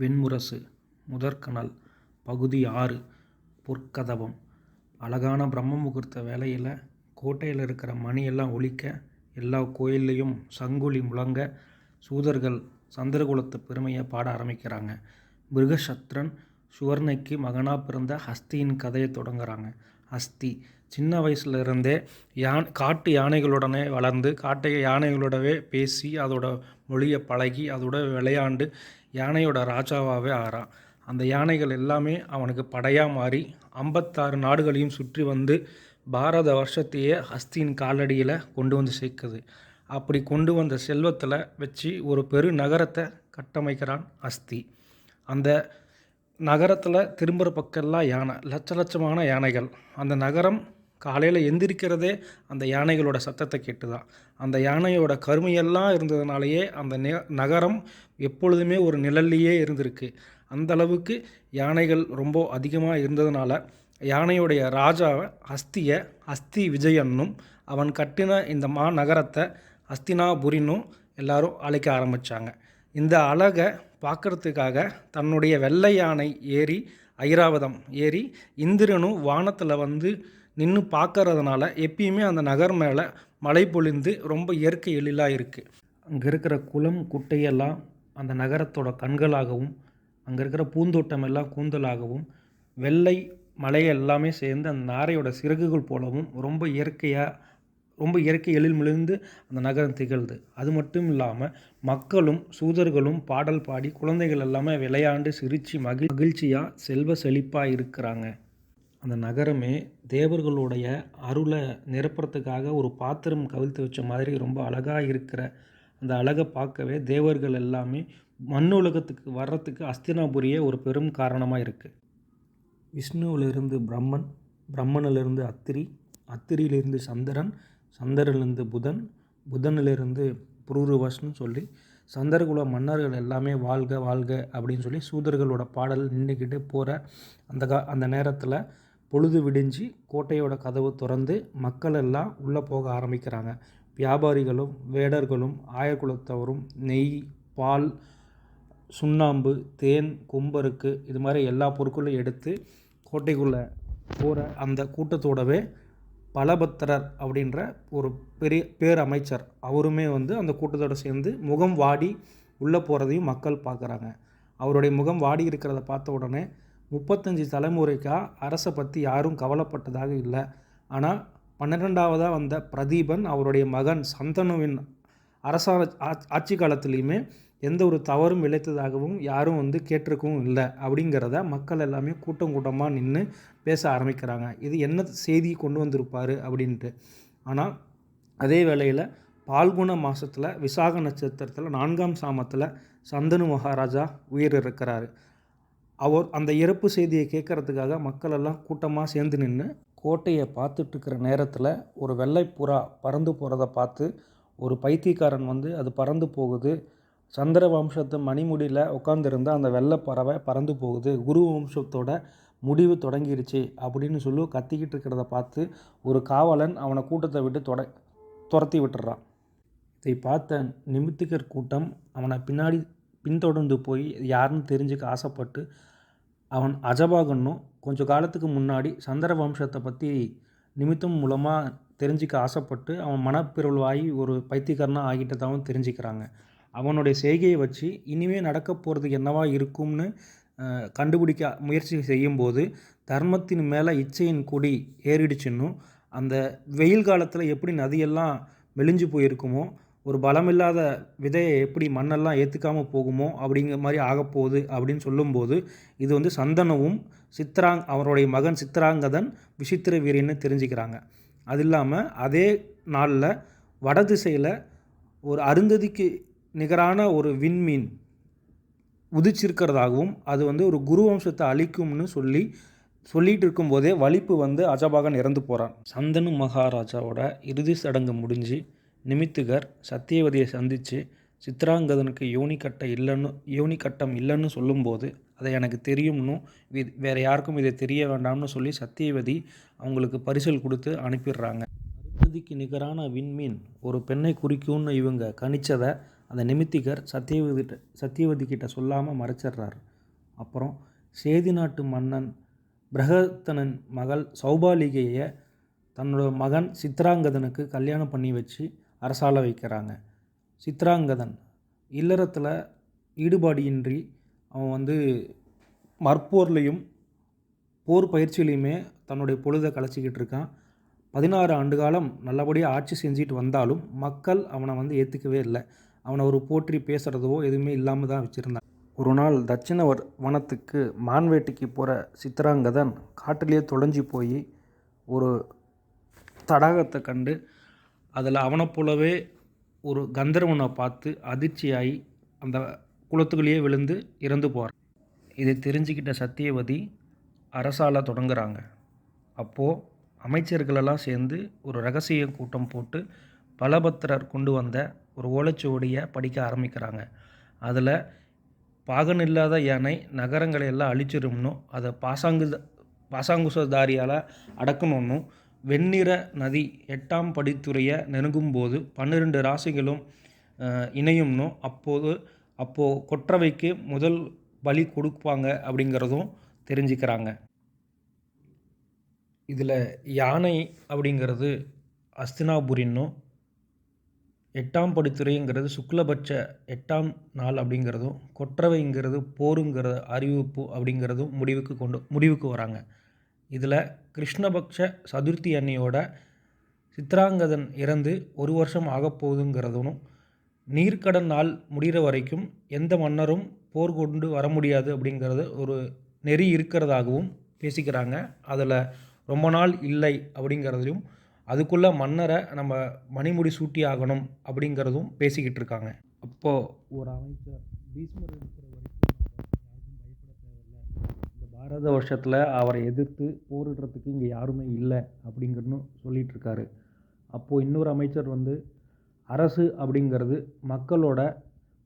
வெண்முரசு முதற்கனல் பகுதி ஆறு பொற்கதவம். அழகான பிரம்ம முகூர்த்த வேலையில் கோட்டையில் இருக்கிற மணியெல்லாம் ஒழிக்க எல்லா கோயில்லையும் சங்குலி முழங்க சூதர்கள் சந்திரகுலத்து பெருமையை பாட ஆரம்பிக்கிறாங்க. மிருகசத்ரன் சுவர்ணைக்கு மகனாக பிறந்த ஹஸ்தியின் கதையை தொடங்குறாங்க. அஸ்தி. சின்ன வயசுல இருந்தே யான் காட்டு யானைகளுடனே வளர்ந்து காட்டு யானைகளோடவே பேசி அதோட மொழியை பழகி அதோட விளையாண்டு யானையோட ராஜாவாகவே ஆகிறான் அந்த யானைகள் எல்லாமே அவனுக்கு படையாக மாறி ஐம்பத்தாறு நாடுகளையும் சுற்றி வந்து பாரத வருஷத்தையே ஹஸ்தியின் காலடியில் கொண்டு வந்து சேர்க்குது. அப்படி கொண்டு வந்த செல்வத்தில் வச்சு ஒரு பெரு நகரத்தை கட்டமைக்கிறான் அஸ்தி. அந்த நகரத்தில் திரும்புகிற பக்கம்லாம் யானை லட்ச லட்சமான யானைகள். அந்த நகரம் காலையில் எந்திரிக்கிறதே அந்த யானைகளோட சத்தத்தை கேட்டு தான் அந்த யானையோட கருமையெல்லாம் இருந்ததுனாலேயே அந்த நெ நகரம் எப்பொழுதுமே ஒரு நிழல்லையே இருந்திருக்கு. அந்த அளவுக்கு யானைகள் ரொம்ப அதிகமாக இருந்ததுனால யானையுடைய ராஜாவை அஸ்தியை அஸ்தி விஜயன்னும் அவன் கட்டின இந்த மா நகரத்தை எல்லாரும் அழைக்க ஆரம்பித்தாங்க இந்த அழகை பார்க்கறதுக்காக தன்னுடைய வெள்ளை யானை ஏறி ஐராவதம் ஏறி இந்திரனும் வானத்தில் வந்து நின்று பார்க்கறதுனால எப்பயுமே அந்த நகர் மேலே மழை பொழிந்து ரொம்ப இயற்கை எழிலாக இருக்குது அங்கே இருக்கிற குளம் குட்டையெல்லாம் அந்த நகரத்தோட கண்களாகவும் அங்கே இருக்கிற பூந்தோட்டம் எல்லாம் கூந்தலாகவும் வெள்ளை மலை எல்லாமே சேர்ந்து அந்த நாரையோட சிறகுகள் போலவும் ரொம்ப இயற்கையாக ரொம்ப இயற்கை எழில் மிளிர்ந்து அந்த நகரம் திகழ்து அது மட்டும் இல்லாமல் மக்களும் சூதர்களும் பாடல் பாடி குழந்தைகள் எல்லாமே விளையாண்டு சிரித்து மகிழ் மகிழ்ச்சியாக செல்வ செழிப்பாக இருக்கிறாங்க. அந்த நகரமே தேவர்களுடைய அருளை நிரப்புறத்துக்காக ஒரு பாத்திரம் கவிழ்த்து வச்ச மாதிரி ரொம்ப அழகாக இருக்கிற அந்த அழகை பார்க்கவே தேவர்கள் எல்லாமே மண் உலகத்துக்கு வர்றதுக்கு அஸ்தினாபுரியே ஒரு பெரும் காரணமாக இருக்குது விஷ்ணுவிலிருந்து பிரம்மன் பிரம்மனிலிருந்து அத்திரி அத்திரியிலிருந்து சந்திரன் சந்திரனிலிருந்து புதன் புதனிலிருந்து புரூருவஸ்னு சொல்லி சந்திரகுல மன்னர்கள் எல்லாமே வாழ்க வாழ்க அப்படின்னு சொல்லி சூதர்களோட பாடல் நின்றுக்கிட்டு போகிற அந்த கா அந்த நேரத்தில் பொழுது விடிஞ்சு கோட்டையோட கதவு திறந்து மக்கள் எல்லாம் உள்ளே போக ஆரம்பிக்கிறாங்க. வியாபாரிகளும் வேடர்களும் ஆயர்குலத்தவரும் நெய் பால் சுண்ணாம்பு தேன் கொம்பருக்கு இது மாதிரி எல்லா பொருட்களும் எடுத்து கோட்டைக்குள்ளே போகிற அந்த கூட்டத்தோடவே பலபத்திரர் அப்படின்ற ஒரு பெரிய பேரமைச்சர் அவருமே வந்து அந்த கூட்டத்தோடு சேர்ந்து முகம் வாடி உள்ளே போகிறதையும் மக்கள் பார்க்குறாங்க. அவருடைய முகம் வாடி இருக்கிறத பார்த்த உடனே முப்பத்தஞ்சு தலைமுறைக்காக அரசை பற்றி யாரும் கவலைப்பட்டதாக இல்லை. ஆனால் பன்னிரெண்டாவதாக வந்த பிரதீபன் அவருடைய மகன் சந்தனுவின் அரச ஆட்சி காலத்திலையுமே எந்த ஒரு தவறும் விளைத்ததாகவும் யாரும் வந்து கேட்டிருக்கவும் இல்லை அப்படிங்கிறத மக்கள் எல்லாமே கூட்டம் கூட்டமாக நின்று பேச ஆரம்பிக்கிறாங்க. இது என்ன செய்தி கொண்டு வந்திருப்பார் அப்படின்ட்டு. ஆனால் அதே வேளையில் பால்குண மாதத்தில் விசாக நட்சத்திரத்தில் நான்காம் சாமத்தில் சந்தனு மகாராஜா உயிர் இருக்கிறாரு அவர் அந்த இறப்பு செய்தியை கேட்குறதுக்காக மக்கள் எல்லாம் கூட்டமாக சேர்ந்து நின்று கோட்டையை பார்த்துட்ருக்கிற நேரத்தில் ஒரு வெள்ளை புறா பறந்து போகிறத பார்த்து ஒரு பைத்தியக்காரன் வந்து அது பறந்து போகுது. சந்திர வம்சத்து மணிமுடியில் உட்காந்துருந்த அந்த வெள்ளை பறவை பறந்து போகுது. குரு வம்சத்தோட முடிவு தொடங்கிருச்சு அப்படின்னு சொல்லி கத்திக்கிட்டு இருக்கிறத பார்த்து ஒரு காவலன் அவனை கூட்டத்தை விட்டு தொட துரத்தி விட்டுறான். இதை பார்த்த நிமித்திகர் கூட்டம் அவனை பின்னாடி பின்தொடர்ந்து போய் யாருன்னு தெரிஞ்சுக்க ஆசைப்பட்டு அவன் அஜபாகன்னும் கொஞ்சம் காலத்துக்கு முன்னாடி சந்திர வம்சத்தை பற்றி நிமித்தம் மூலமாக தெரிஞ்சிக்க ஆசைப்பட்டு அவன் மனப்பிரவல்வாகி ஒரு பைத்தியக்காரனாக ஆகிட்டதாகவும் தெரிஞ்சுக்கிறாங்க. அவனுடைய செய்கையை வச்சு இனிமேல் நடக்க போகிறது என்னவா இருக்கும்னு கண்டுபிடிக்க முயற்சி செய்யும்போது தர்மத்தின் மேலே இச்சையின் கொடி ஏறிடுச்சுன்னும் அந்த வெயில் காலத்தில் எப்படி நதியெல்லாம் மெலிஞ்சு போயிருக்குமோ ஒரு பலமில்லாத விதையை எப்படி மண்ணெல்லாம் ஏற்றுக்காமல் போகுமோ அப்படிங்கிற மாதிரி ஆகப்போகுது அப்படின்னு சொல்லும்போது இது வந்து சந்தனவும் சித்ராங் அவருடைய மகன் சித்ராங்கதன் விசித்திர வீரியன்னு தெரிஞ்சுக்கிறாங்க. அது இல்லாமல் அதே நாளில் வடதிசையில் ஒரு அருந்ததிக்கு நிகரான ஒரு விண்மீன் உதிச்சிருக்கிறதாகவும் அது வந்து ஒரு குரு வம்சத்தை அழிக்கும்னு சொல்லி சொல்லிகிட்டு இருக்கும்போதே வலிப்பு வந்து அஜபாகன் இறந்து போகிறான் சந்தனு மகாராஜாவோட இறுதி சடங்கு முடிஞ்சு நிமித்துகர் சத்தியவதியை சந்தித்து சித்ராங்கதனுக்கு யோனி கட்டை இல்லைன்னு யோனி கட்டம் இல்லைன்னு சொல்லும்போது அதை எனக்கு தெரியும்னு இது வேறு யாருக்கும் இதை தெரிய வேண்டாம்னு சொல்லி சத்தியவதி அவங்களுக்கு பரிசல் கொடுத்து அனுப்பிடுறாங்க. அருந்ததிக்கு நிகரான விண்மீன் ஒரு பெண்ணை குறிக்கும்னு இவங்க கணிச்சதை அந்த நிமித்திகர் சத்தியவதிட்ட சத்தியவதிக்கிட்ட சொல்லாமல் மறைச்சிடுறாரு. அப்புறம் சேதி நாட்டு மன்னன் பிரகத்தனன் மகள் சௌபாலிகையை தன்னோட மகன் சித்ராங்கதனுக்கு கல்யாணம் பண்ணி வச்சு அரசாள வைக்கிறாங்க. சித்ராங்கதன் இல்லறத்தில் ஈடுபாடின்றி அவன் வந்து மற்போர்லேயும் போர் பயிற்சியிலையுமே தன்னுடைய பொழுதை கலைச்சிக்கிட்டு இருக்கான். பதினாறு ஆண்டு காலம் நல்லபடியாக ஆட்சி செஞ்சுட்டு வந்தாலும் மக்கள் அவனை வந்து ஏற்றுக்கவே இல்லை. அவனை ஒரு போற்றி பேசுகிறதோ எதுவுமே இல்லாமல் தான் வச்சுருந்தான். ஒரு நாள் தட்சிண வர் வனத்துக்கு மான்வேட்டைக்கு போகிற சித்ராங்கதன் காட்டிலேயே தொலைஞ்சி போய் ஒரு தடாகத்தை கண்டு அதில் அவனை போலவே ஒரு கந்தர்வனை பார்த்து அதிர்ச்சியாகி அந்த குளத்துக்குள்ளேயே விழுந்து இறந்து போகிறான் இதை தெரிஞ்சுக்கிட்ட சத்தியவதி அரசால் தொடங்குறாங்க. அப்போது அமைச்சர்களெல்லாம் சேர்ந்து ஒரு ரகசிய கூட்டம் போட்டு பலபத்திரர் கொண்டு வந்த ஒரு ஓலைச்சுவடியை படிக்க ஆரம்பிக்கிறாங்க. அதில் பாகன் இல்லாத யானை நகரங்களை எல்லாம் அழிச்சிரும்னும் அதை பாசாங்கு பாசாங்குசதாரியால் அடக்கணும்னும் வெண்ணிற நதி எட்டாம் படித்துறையை நெருங்கும்போது பன்னிரெண்டு ராசிகளும் அஹ், இணையும்னும் அப்போது அப்போது கொற்றவைக்கு முதல் பலி கொடுப்பாங்க அப்படிங்கிறதும் தெரிஞ்சுக்கிறாங்க. இதில் யானை அப்படிங்கிறது அஸ்தினாபுரின்னும் எட்டாம் படித்துறைங்கிறது சுக்லபட்ச எட்டாம் நாள் அப்படிங்கிறதும் கொற்றவைங்கிறது போருங்கிற அறிவிப்பு அப்படிங்கிறதும் முடிவுக்கு கொண்டு முடிவுக்கு வராங்க. இதில் கிருஷ்ணபக்ஷ சதுர்த்தி அன்னையோட சித்ராங்கதன் இறந்து ஒரு வருஷம் ஆகப்போகுதுங்கிறதும் நீர்க்கடன் நாள் முடிகிற வரைக்கும் எந்த மன்னரும் போர் கொண்டு வர முடியாது அப்படிங்கிறது ஒரு நெறி இருக்கிறதாகவும் பேசிக்கிறாங்க. அதில் ரொம்ப நாள் இல்லை அப்படிங்கிறதையும் அதுக்குள்ளே மன்னரை நம்ம மணிமுடி சூட்டி ஆகணும் அப்படிங்கிறதும் பேசிக்கிட்டு இருக்காங்க. அப்போது ஒரு அமைச்சர் பீஷ்மர் இருக்கிற வரைக்கும் யாருக்கும் பயப்பட தேவையில்லை. இந்த பாரத வருஷத்தில் அவரை எதிர்த்து போரிடுறதுக்கு இங்கே யாருமே இல்லை அப்படிங்கிறதும் சொல்லிட்டு இருக்காரு. அப்போது இன்னொரு அமைச்சர் வந்து அரசு அப்படிங்கிறது மக்களோட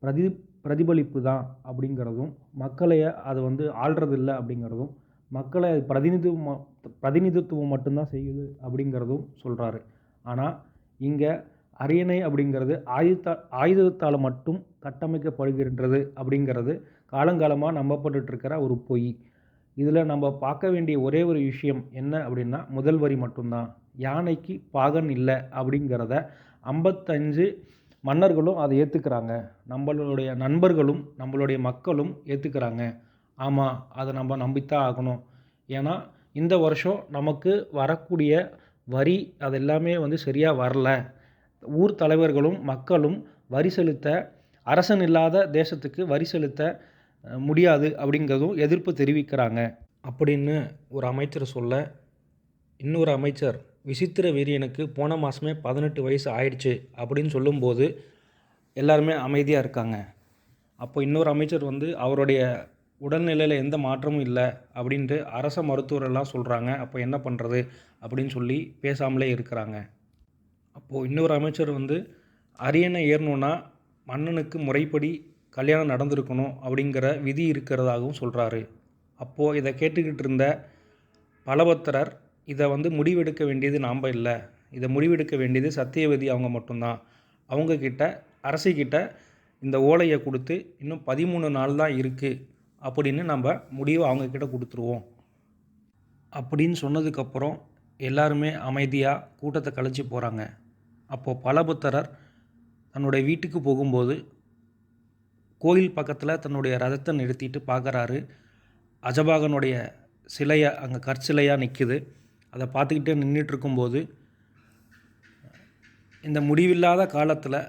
பிரதி பிரதிபலிப்பு தான் அப்படிங்கிறதும் மக்களை அது வந்து ஆள்றது இல்லை அப்படிங்கிறதும் மக்களை பிரதிநிதித்துவம் பிரதிநிதித்துவம் மட்டும்தான் செய்யுது அப்படிங்கிறதும் சொல்கிறாரு ஆனால் இங்கே அரியணை அப்படிங்கிறது ஆயுத ஆயுதத்தால் மட்டும் கட்டமைக்கப்படுகின்றது அப்படிங்கிறது காலங்காலமாக நம்பப்பட்டுட்டு இருக்கிற ஒரு பொய். இதில் நம்ம பார்க்க வேண்டிய ஒரே ஒரு விஷயம் என்ன அப்படின்னா முதல் வரி மட்டும்தான். யானைக்கு பாகன் இல்லை அப்படிங்கிறத ஐம்பத்தஞ்சு மன்னர்களும் அதை ஏற்றுக்கிறாங்க நம்மளுடைய நண்பர்களும் நம்மளுடைய மக்களும் ஏற்றுக்கிறாங்க ஆமாம் அதை நம்ம நம்பித்தான் ஆகணும். ஏன்னா இந்த வருஷம் நமக்கு வரக்கூடிய வரி அது எல்லாமே வந்து சரியாக வரல. ஊர் தலைவர்களும் மக்களும் வரி செலுத்த அரசன் இல்லாத தேசத்துக்கு வரி செலுத்த முடியாது அப்படிங்கிறதும் எதிர்ப்பு தெரிவிக்கிறாங்க. அப்படின்னு ஒரு அமைச்சர் சொல்ல இன்னொரு அமைச்சர் விசித்திர வீரியனுக்கு போன மாதமே பதினெட்டு வயசு ஆயிடுச்சு அப்படின்னு சொல்லும்போது எல்லாருமே அமைதியாக இருக்காங்க. அப்போ இன்னொரு அமைச்சர் வந்து அவருடைய உடல்நிலையில் எந்த மாற்றமும் இல்லை அப்படின்ட்டு அரச மருத்துவரெல்லாம் சொல்கிறாங்க அப்போ என்ன பண்ணுறது அப்படின்னு சொல்லி பேசாமலே இருக்கிறாங்க. அப்போது இன்னொரு அமைச்சர் வந்து அரியணை ஏறணுன்னா மன்னனுக்கு முறைப்படி கல்யாணம் நடந்திருக்கணும் அப்படிங்கிற விதி இருக்கிறதாகவும் சொல்கிறாரு அப்போது இதை கேட்டுக்கிட்டு இருந்த பலபத்திரர் இதை வந்து முடிவெடுக்க வேண்டியது நாம் இல்லை. இதை முடிவெடுக்க வேண்டியது சத்தியவதி அவங்க மட்டும்தான். அவங்கக்கிட்ட அரசிக்கிட்ட இந்த ஓலையை கொடுத்து இன்னும் பதிமூணு நாள் தான் இருக்குது அப்படின்னு நம்ம முடிவை அவங்கக்கிட்ட கொடுத்துருவோம். அப்படின்னு சொன்னதுக்கப்புறம் எல்லாருமே அமைதியாக கூட்டத்தை கழிச்சு போகிறாங்க அப்போது பலபுத்தரர் தன்னுடைய வீட்டுக்கு போகும்போது கோயில் பக்கத்தில் தன்னுடைய ரதத்தை நிறுத்திட்டு பார்க்குறாரு அஜபாகனுடைய சிலையை அங்கே கற்சிலையாக நிற்குது அதை பார்த்துக்கிட்டே நின்றுட்டு இருக்கும்போது இந்த முடிவில்லாத காலத்தில்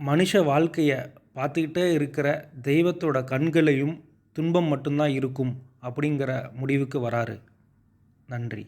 மனுஷ வாழ்க்கையை பார்த்துக்கிட்டே இருக்கிற தெய்வத்தோட கண்களையும் துன்பம் மட்டும்தான் இருக்கும் அப்படிங்கிற முடிவுக்கு வராரு. நன்றி.